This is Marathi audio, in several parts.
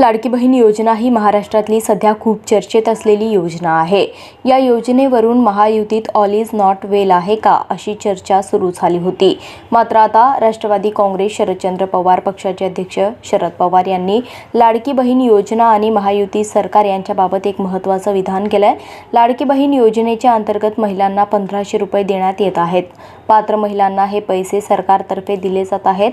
लाडकी बहीण योजना ही महाराष्ट्रातली सध्या खूप चर्चेत असलेली योजना आहे. या योजनेवरून महायुतीत ऑल इज नॉट वेल आहे का अशी चर्चा सुरू झाली होती. मात्र आता राष्ट्रवादी काँग्रेस शरदचंद्र पवार पक्षाचे अध्यक्ष शरद पवार यांनी लाडकी बहीण योजना आणि महायुती सरकार यांच्याबाबत एक महत्त्वाचं विधान केलं आहे लाडकी बहीण योजनेच्या अंतर्गत महिलांना पंधराशे रुपये देण्यात येत आहेत. पात्र महिलांना हे पैसे सरकारतर्फे दिले जात आहेत.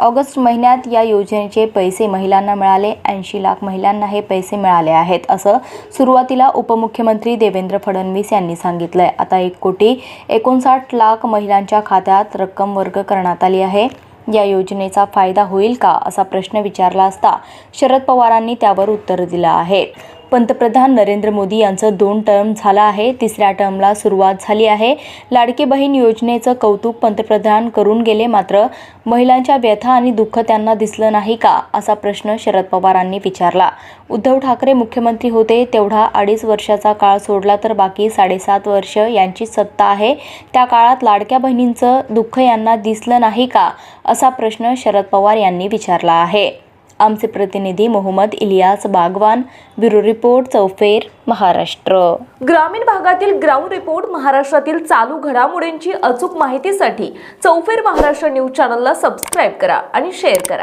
ऑगस्ट महिन्यात या योजनेचे पैसे महिलांना मिळाले. ऐंशी लाख महिलांना हे पैसे मिळाले आहेत असं सुरुवातीला उपमुख्यमंत्री देवेंद्र फडणवीस यांनी सांगितलंय. आता एक कोटी एकोणसाठ लाख महिलांच्या खात्यात रक्कम वर्ग करण्यात आली आहे. या योजनेचा फायदा होईल का असा प्रश्न विचारला असता शरद पवारांनी त्यावर उत्तर दिलं आहे. पंतप्रधान नरेंद्र मोदी यांचं दोन टर्म झालं आहे. तिसऱ्या टर्मला सुरुवात झाली आहे. लाडकी बहीण योजनेचं कौतुक पंतप्रधान करून गेले. मात्र महिलांच्या व्यथा आणि दुःख त्यांना दिसलं नाही का? असा प्रश्न शरद पवारांनी विचारला. उद्धव ठाकरे मुख्यमंत्री होते तेवढा अडीच वर्षाचा काळ सोडला तर बाकी साडेसात वर्ष यांची सत्ता आहे. त्या काळात लाडक्या बहिणींचं दुःख यांना दिसलं नाही का? असा प्रश्न शरद पवार यांनी विचारला आहे. आमचे प्रतिनिधी मोहम्मद इलियास बागवान ब्युरो रिपोर्ट चौफेर महाराष्ट्र. ग्रामीण भागातील ग्राउंड रिपोर्ट महाराष्ट्रातील चालू घडामोडींची अचूक माहितीसाठी चौफेर महाराष्ट्र न्यूज चॅनलला सबस्क्राईब करा आणि शेअर करा.